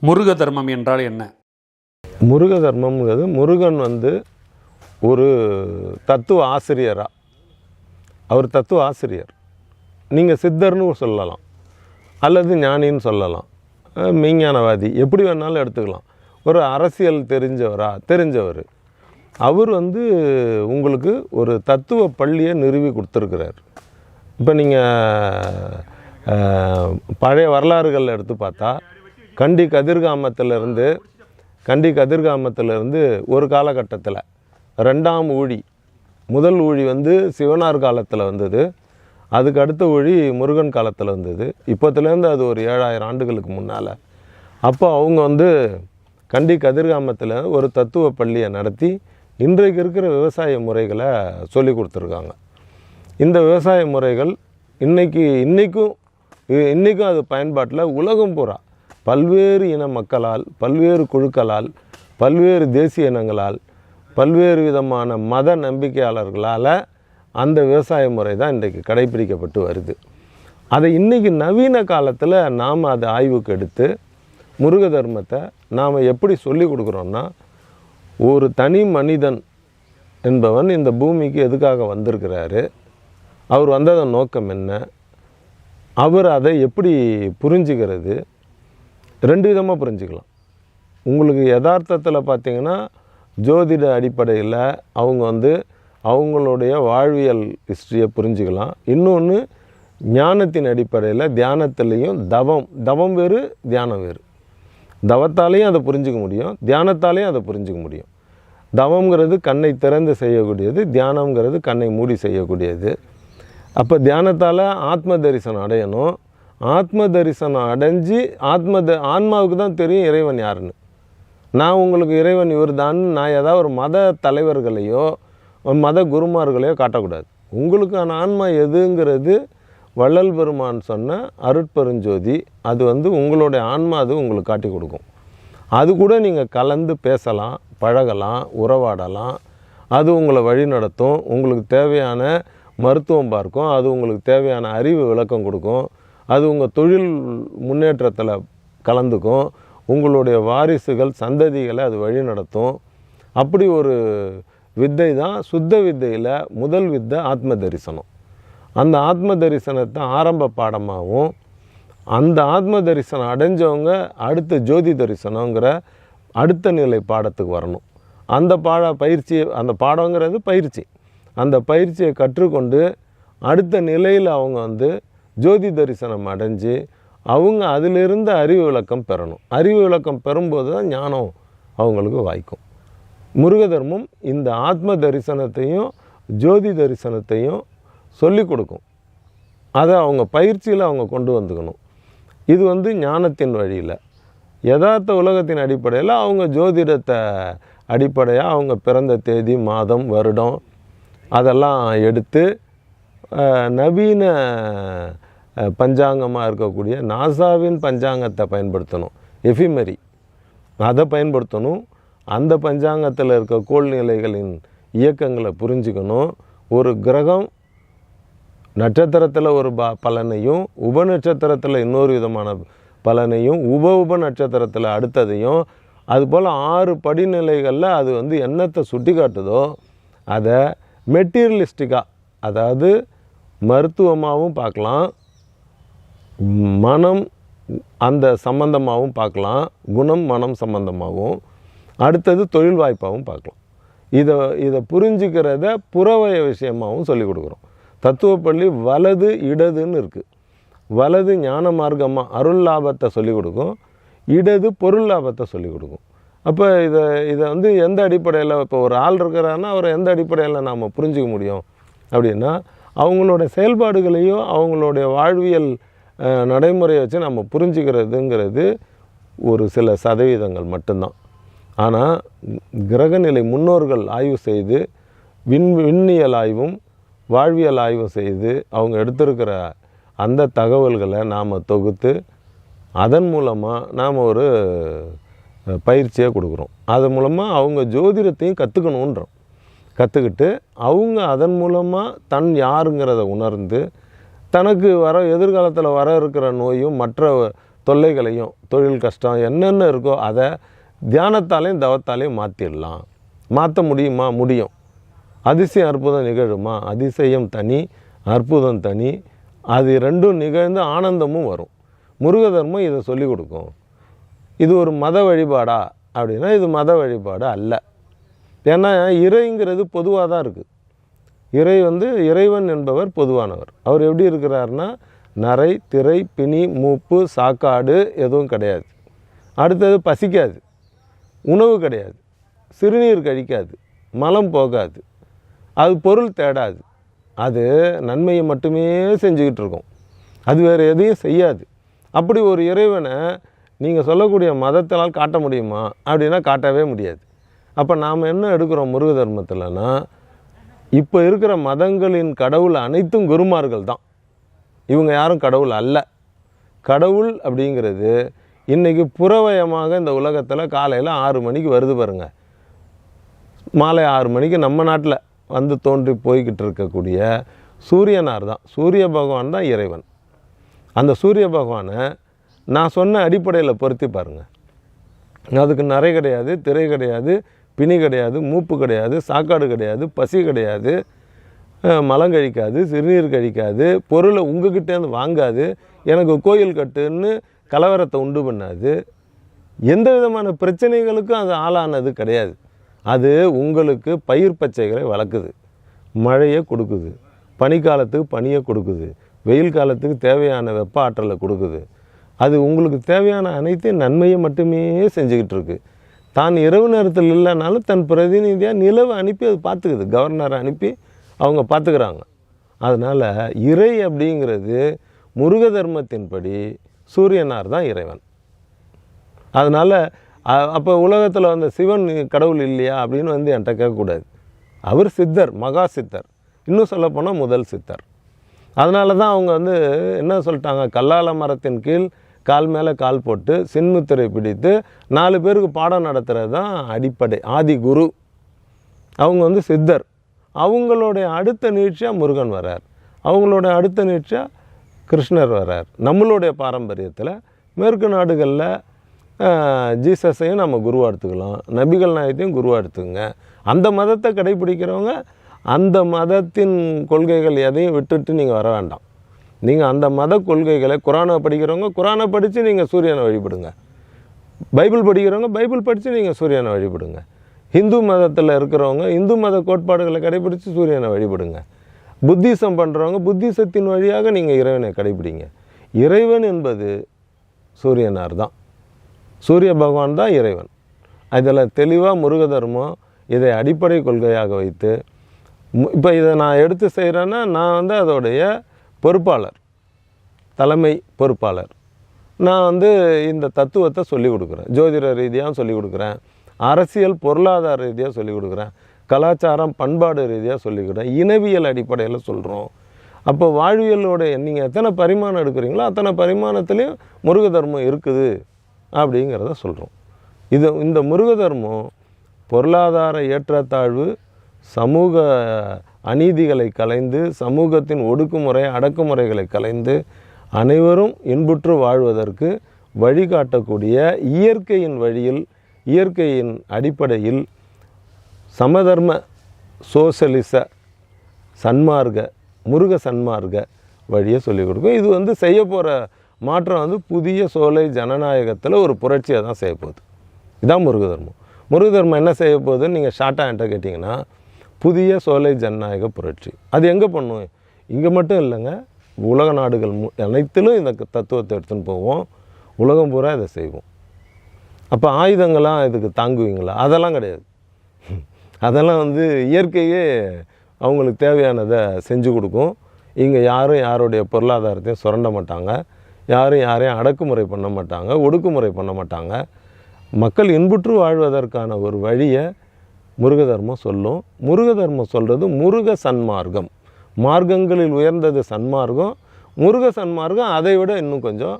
முருக தர்மம் என்றால் என்ன? முருக தர்மம்ங்கிறது முருகன் வந்து ஒரு தத்துவ ஆசிரியராக அவர் தத்துவ ஆசிரியர். நீங்கள் சித்தர்னு சொல்லலாம். அல்லது ஞானின்னு சொல்லலாம். மெய்ஞானவாதி எப்படி வேணாலும் எடுத்துக்கலாம். ஒரு அரசியல் தெரிஞ்சவரா? தெரிஞ்சவர். அவர் வந்து உங்களுக்கு ஒரு தத்துவ பள்ளியை நிறுவி கொடுத்துருக்கிறார். இப்போ நீங்கள் பழைய வரலாறுகள் எடுத்து பார்த்தா கண்டி கதிர்காமத்திலிருந்து கண்டி கதிர்காமத்திலிருந்து ஒரு காலகட்டத்தில் ரெண்டாம் ஊழி முதல் ஊழி வந்து சிவனார் காலத்தில் வந்தது. அதுக்கு அடுத்த ஊழி முருகன் காலத்தில் வந்தது. இப்போத்துலேருந்து அது ஒரு ஏழாயிரம் ஆண்டுகளுக்கு முன்னால். அப்போ அவங்க வந்து கண்டி கதிர்காமத்தில் ஒரு தத்துவ பள்ளியை நடத்தி இன்றைக்கு இருக்கிற விவசாய முறைகளை சொல்லி கொடுத்துருக்காங்க. இந்த விவசாய முறைகள் இன்றைக்கி இன்றைக்கும் இன்றைக்கும் அது பயன்பாட்டில் உலகம் பூரா பல்வேறு இன மக்களால் பல்வேறு குழுக்களால் பல்வேறு தேசிய இனங்களால் பல்வேறு விதமான மத நம்பிக்கையாளர்களால் அந்த விவசாய முறை தான் இன்றைக்கு கடைபிடிக்கப்பட்டு வருது. அதை இன்றைக்கி நவீன காலத்தில் நாம் அதை ஆய்வுக்கு எடுத்து முருக தர்மத்தை நாம் எப்படி சொல்லி கொடுக்குறோன்னா ஒரு தனி மனிதன் என்பவன் இந்த பூமிக்கு எதுக்காக வந்திருக்கிறாரு? அவர் வந்ததன் நோக்கம் என்ன? அவர் அதை எப்படி புரிஞ்சுக்கிறது? ரெண்டு விதமாக புரிஞ்சுக்கலாம். உங்களுக்கு யதார்த்தத்தில் பார்த்தீங்கன்னா ஜோதிட அடிப்படையில் அவங்க வந்து அவங்களுடைய வாழ்வியல் ஹிஸ்ட்ரியை புரிஞ்சுக்கலாம். இன்னொன்று ஞானத்தின் அடிப்படையில் தியானத்துலேயும் தவம். தவம் வேறு தியானம் வேறு. தவத்தாலேயும் அதை புரிஞ்சுக்க முடியும். தியானத்தாலேயும் அதை புரிஞ்சுக்க முடியும். தவங்கிறது கண்ணை திறந்து செய்யக்கூடியது தியானம்ங்கிறது கண்ணை மூடி செய்யக்கூடியது. அப்போ தியானத்தால் ஆத்ம தரிசனம் அடையணும். ஆத்ம தரிசனம் அடைஞ்சு ஆத்ம த ஆன்மாவுக்கு தான் தெரியும் இறைவன் யாருன்னு. நான் உங்களுக்கு இறைவன் இவர் தான் நான் ஏதாவது ஒரு மத தலைவர்களையோ மத குருமார்களையோ காட்டக்கூடாது. உங்களுக்கான ஆன்மா எதுங்கிறது வள்ளல் பெருமான் சொன்ன அருட்பெருஞ்சோதி அது வந்து உங்களுடைய ஆன்மா அது உங்களுக்கு காட்டி கொடுக்கும். அது கூட நீங்கள் கலந்து பேசலாம் பழகலாம் உறவாடலாம். அது உங்களை வழி நடத்தும். உங்களுக்கு தேவையான மருத்துவம் பார்க்கும். அது உங்களுக்கு தேவையான அறிவு விளக்கம் கொடுக்கும். அது உங்கள் தொழில் முன்னேற்றத்தில் கலந்துக்கும். உங்களுடைய வாரிசுகள் சந்ததிகளை அது வழி நடத்தும். அப்படி ஒரு வித்தை தான் சுத்த வித்தையில் முதல் வித்தை ஆத்ம தரிசனம். அந்த ஆத்ம தரிசனத்தை ஆரம்ப பாடமாகவும் அந்த ஆத்ம தரிசனம் அடைஞ்சவங்க அடுத்த ஜோதி தரிசனங்கிற அடுத்த நிலை பாடத்துக்கு வரணும். அந்த பாட பயிற்சி அந்த பாடங்கிறது பயிற்சி. அந்த பயிற்சியை கற்றுக்கொண்டு அடுத்த நிலையில் அவங்க வந்து ஜோதி தரிசனம் அடைஞ்சு அவங்க அதிலிருந்து அறிவு விளக்கம் பெறணும். அறிவு விளக்கம் பெறும்போது தான் ஞானம் அவங்களுக்கு வாய்க்கும். முருக தர்மம் இந்த ஆத்ம தரிசனத்தையும் ஜோதி தரிசனத்தையும் சொல்லிக் கொடுக்கும். அதை அவங்க பயிற்சியில் அவங்க கொண்டு வந்துக்கணும். இது வந்து ஞானத்தின் வழியில். யதார்த்த உலகத்தின் அடிப்படையில் அவங்க ஜோதிடத்தை அடிப்படையாக அவங்க பிறந்த தேதி மாதம் வருடம் அதெல்லாம் எடுத்து நவீன பஞ்சாங்கமாக இருக்கக்கூடிய நாசாவின் பஞ்சாங்கத்தை பயன்படுத்தணும். எஃபிமரி. அதை பயன்படுத்தணும். அந்த பஞ்சாங்கத்தில் இருக்க கோள்நிலைகளின் இயக்கங்களை புரிஞ்சுக்கணும். ஒரு கிரகம் நட்சத்திரத்தில் ஒரு ப பலனையும் உப நட்சத்திரத்தில் இன்னொரு விதமான பலனையும் உப உப நட்சத்திரத்தில் அடுத்ததையும் அதுபோல் ஆறு படிநிலைகளில் அது வந்து என்னத்தை சுட்டி காட்டுதோ அதை மெட்டீரியலிஸ்டிக்காக அதாவது மருத்துவமாகவும் பார்க்கலாம் மனம் அந்த சம்பந்தமாகவும் பார்க்கலாம் குணம் மனம் சம்பந்தமாகவும் அடுத்தது தொழில் வாய்ப்பாகவும் பார்க்கலாம் இதை இதை புரிஞ்சுக்கிறத புறவய விஷயமாகவும் சொல்லிக் கொடுக்குறோம். தத்துவப்பள்ளி வலது இடதுன்னு இருக்குது வலது ஞான மார்க்கமாக அருள் லாபத்தை சொல்லிக் கொடுக்கும். இடது பொருள் லாபத்தை சொல்லிக் கொடுக்கும். அப்போ இதை இதை வந்து எந்த அடிப்படையில் இப்போ ஒரு ஆள் இருக்கிறான்னா அவரை எந்த அடிப்படையில் நாம் புரிஞ்சிக்க முடியும்? அப்படின்னா அவங்களோட செயல்பாடுகளையும் அவங்களுடைய வாழ்வியல் நடைமுறையை வச்சு நம்ம புரிஞ்சுக்கிறதுங்கிறது ஒரு சில சதவீதங்கள் மட்டும்தான். ஆனால் கிரகநிலை முன்னோர்கள் ஆய்வு செய்து விண் விண்ணியல் ஆய்வும் வாழ்வியல் ஆய்வு செய்து அவங்க எடுத்திருக்கிற அந்த தகவல்களை நாம் தொகுத்து அதன் மூலமாக நாம் ஒரு அஹ், பயிற்சியை கொடுக்குறோம். அது மூலமாக அவங்க ஜோதிடத்தையும் கற்றுக்கணுன்றோம் கற்றுக்கிட்டு அவங்க அதன் மூலமாக தன் யாருங்கிறத உணர்ந்து தனக்கு வர எதிர்காலத்தில் வர இருக்கிற நோயும் மற்ற தொல்லைகளையும் தொழில் கஷ்டம் என்னென்ன இருக்கோ அதை தியானத்தாலையும் தவத்தாலையும் மாற்றிடலாம் மாற்ற முடியுமா? முடியும். அதிசயம் அற்புதம் நிகழுமா? அதிசயம் தனி அற்புதம் தனி. அது ரெண்டும் நிகழ்ந்து ஆனந்தமும் வரும். முருகதர்மம் இதை சொல்லிக் கொடுக்கும். இது ஒரு மத வழிபாடா? அப்படின்னா இது மத வழிபாடு அல்ல. ஏன்னா இறைங்கிறது பொதுவாக தான் இருக்குது இறை வந்து இறைவன் என்பவர் பொதுவானவர். அவர் எப்படி இருக்கிறாருன்னா நரை திரை பிணி மூப்பு சாக்காடு எதுவும் கிடையாது. அடுத்தது பசிக்காது. உணவு கிடையாது. சிறுநீர் கழிக்காது. மலம் போகாது. அது பொருள் தேடாது. அது நன்மையை மட்டுமே செஞ்சுக்கிட்டு இருக்கும் அது வேறு எதையும் செய்யாது. அப்படி ஒரு இறைவனை நீங்கள் சொல்லக்கூடிய மதத்தினால் காட்ட முடியுமா? அப்படின்னா காட்டவே முடியாது. அப்போ நாம் என்ன எடுக்கிறோம் முருக தர்மத்தில்னா இப்போ இருக்கிற மதங்களின் கடவுள் அனைத்தும் குருமார்கள் தான். இவங்க யாரும் கடவுள் அல்ல. கடவுள் அப்படிங்கிறது இன்றைக்கி புறவயமாக இந்த உலகத்தில் காலையில் ஆறு மணிக்கு வருது பாருங்கள் மாலை ஆறு மணிக்கு நம்ம நாட்டில். வந்து தோன்றி போய்கிட்டு இருக்கக்கூடிய சூரியனார் தான். சூரிய பகவான் தான் இறைவன். அந்த சூரிய பகவானை நான் சொன்ன அடிப்படையில் பொருத்தி பாருங்கள் அதுக்கு நரை கிடையாது திரை கிடையாது பிணி கிடையாது மூப்பு கிடையாது சாக்காடு கிடையாது பசி கிடையாது மலம் கழிக்காது சிறுநீர் கழிக்காது பொருளை உங்ககிட்டேருந்து வாங்காது எனக்கு கோயில் கட்டுன்னு கலவரத்தை உண்டு பண்ணாது. எந்த விதமான பிரச்சனைகளுக்கும் அது ஆளானது கிடையாது. அது உங்களுக்கு பயிர் பச்சைகளை வளர்க்குது மழையை கொடுக்குது பனிக்காலத்துக்கு பனியை கொடுக்குது வெயில் காலத்துக்கு தேவையான வெப்ப ஆற்றலை கொடுக்குது. அது உங்களுக்கு தேவையான அனைத்தையும் நன்மையை மட்டுமே செஞ்சுக்கிட்டு இருக்கு. தான் இரவு நேரத்தில் இல்லைனாலும் தன் பிரதிநிதியாக நிலவை அனுப்பி அது பார்த்துக்குது கவர்னரை அனுப்பி அவங்க பார்த்துக்கிறாங்க. அதனால் இறை அப்படிங்கிறது முருக தர்மத்தின்படி சூரியனார் தான் இறைவன். அதனால் அப்போ உலகத்தில் வந்த சிவன் கடவுள் இல்லையா அப்படின்னு வந்து என்கிட்ட கேட்கக்கூடாது. அவர் சித்தர் மகா சித்தர். இன்னும் சொல்லப்போனால் முதல் சித்தர். அதனால தான் அவங்க வந்து என்ன சொல்லிட்டாங்க? கல்லால மரத்தின் கீழ் கால் மேலே கால் போட்டு சின்முத்திரை பிடித்து நாலு பேருக்கு பாடம் நடத்துகிறது தான் அடிப்படை ஆதி குரு. அவங்க வந்து சித்தர். அவங்களுடைய அடுத்த நீட்சியாக முருகன் வரார் அவங்களோட அடுத்த நீட்சியாக கிருஷ்ணர் வரார் நம்மளுடைய பாரம்பரியத்தில் மேற்கு நாடுகளில் ஜீசஸையும் நம்ம குருவாக எடுத்துக்கலாம். நபிகள் நாயத்தையும் குருவாக எடுத்துக்கோங்க. அந்த மதத்தை கடைபிடிக்கிறவங்க அந்த மதத்தின் கொள்கைகள் எதையும் விட்டுட்டு நீங்கள் வர வேண்டாம். நீங்கள் அந்த மத கொள்கைகளை குரானை படிக்கிறவங்க குரானை படித்து நீங்கள் சூரியனை வழிபடுங்க. பைபிள் படிக்கிறவங்க பைபிள் படித்து நீங்கள் சூரியனை வழிபடுங்க. ஹிந்து மதத்தில் இருக்கிறவங்க இந்து மத கோட்பாடுகளை கடைபிடித்து சூரியனை வழிபடுங்க. புத்திசம் பண்ணுறவங்க புத்திசத்தின் வழியாக நீங்கள் இறைவனை கடைபிடிங்க இறைவன் என்பது சூரியனார் தான். சூரிய பகவான் தான் இறைவன். அதில் தெளிவாக முருக தர்மம் இதை அடிப்படை கொள்கையாக வைத்து இப்போ இதை நான் எடுத்து செய்கிறேன்னா நான் வந்து அதோடைய பொறுப்பாளர் தலைமை பொறுப்பாளர். நான் வந்து இந்த தத்துவத்தை சொல்லிக் கொடுக்குறேன். ஜோதிட ரீதியாக சொல்லிக் கொடுக்குறேன். அரசியல் பொருளாதார ரீதியாக சொல்லிக் கொடுக்குறேன். கலாச்சாரம் பண்பாடு ரீதியாக சொல்லிக் கொடுக்குறேன். இனவியல் அடிப்படையில் சொல்கிறோம் அப்போ வாழ்வியலோட நீங்கள் எத்தனை பரிமாணம் எடுக்கிறீங்களோ அத்தனை பரிமாணத்துலேயும் முருக தர்மம் இருக்குது. அப்படிங்கிறத சொல்கிறோம் இது இந்த முருக தர்மம் பொருளாதார ஏற்றத்தாழ்வு சமூக அநீதிகளை கலைந்து சமூகத்தின் ஒடுக்குமுறை அடக்குமுறைகளை கலைந்து அனைவரும் இன்புற்று வாழ்வதற்கு வழிகாட்டக்கூடிய இயற்கையின் வழியில் இயற்கையின் அடிப்படையில் சமதர்ம சோசலிச சன்மார்க்க முருக சன்மார்க்க வழியை சொல்லிக் கொடுக்கும். இது வந்து செய்ய போகிற மாற்றம் வந்து புதிய சோலை ஜனநாயகத்தில் ஒரு புரட்சியை தான் செய்ய போகுது. இதான் முருக தர்மம் முருக தர்மம் என்ன செய்ய போகுதுன்னு நீங்கள் ஷார்ட்டாக என்கிட்ட கேட்டிங்கன்னா புதிய சோலை ஜனநாயக புரட்சி. அது எங்கே பண்ணும்? இங்கே மட்டும் இல்லைங்க. உலக நாடுகள் மு- அனைத்திலும் இந்த தத்துவத்தை எடுத்துன்னு போவோம். உலகம் பூரா இதை செய்வோம். அப்போ ஆயுதங்கள்லாம் இதுக்கு தாங்குவீங்களா? அதெல்லாம் கிடையாது. அதெல்லாம் வந்து இயற்கையே அவங்களுக்கு தேவையானதை செஞ்சு கொடுக்கும். இங்கே யாரும் யாருடைய பொருளாதாரத்தையும் சுரண்ட மாட்டாங்க. யாரும் யாரையும் அடக்குமுறை பண்ண மாட்டாங்க ஒடுக்குமுறை பண்ண மாட்டாங்க. மக்கள் இன்புற்று வாழ்வதற்கான ஒரு வழியை முருக தர்மம் சொல்லும். முருக தர்மம் சொல்கிறது முருக சன்மார்க்கம். மார்க்கங்களில் உயர்ந்தது சன்மார்க்கம். முருக சன்மார்க்கம் அதை விட இன்னும் கொஞ்சம்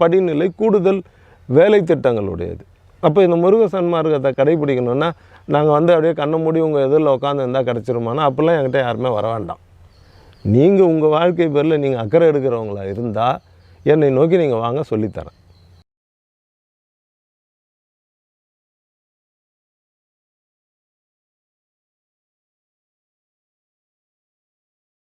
படிநிலை கூடுதல் வேலை திட்டங்களுடையது. அப்போ இந்த முருக சன்மார்க்கத்தை கடைபிடிக்கணும்னா நாங்கள் வந்து அப்படியே கண்ணை மூடி உங்கள் எதிரில் உட்காந்து இருந்தால் கிடச்சிருமானா அப்போல்லாம் என்கிட்ட யாருமே வர வேண்டாம். நீங்கள் உங்கள் வாழ்க்கை பேரில் நீங்கள் அக்கறை எடுக்கிறவங்களா இருந்தால் என்னை நோக்கி நீங்கள் வாங்க சொல்லித்தரேன்.